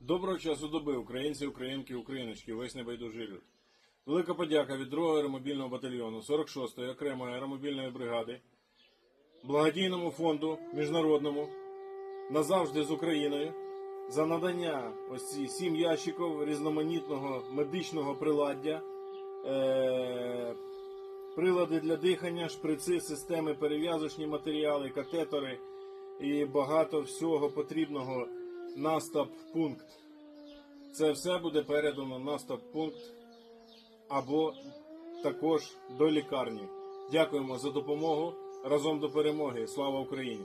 Доброго часу доби, українці, українки, україночки, весь небайдужий люд. Велика подяка від 2-го аеромобільного батальйону 46-ї окремої аеромобільної бригади, благодійному фонду міжнародному назавжди з Україною за надання ось ці сім ящиків різноманітного медичного приладдя, е- прилади для дихання, шприци, системи, перев'язочні матеріали, катетори і багато всього потрібного на стаб-пункт. Це все буде передано на стаб-пункт або також до лікарні. Дякуємо за допомогу. Разом до перемоги. Слава Україні!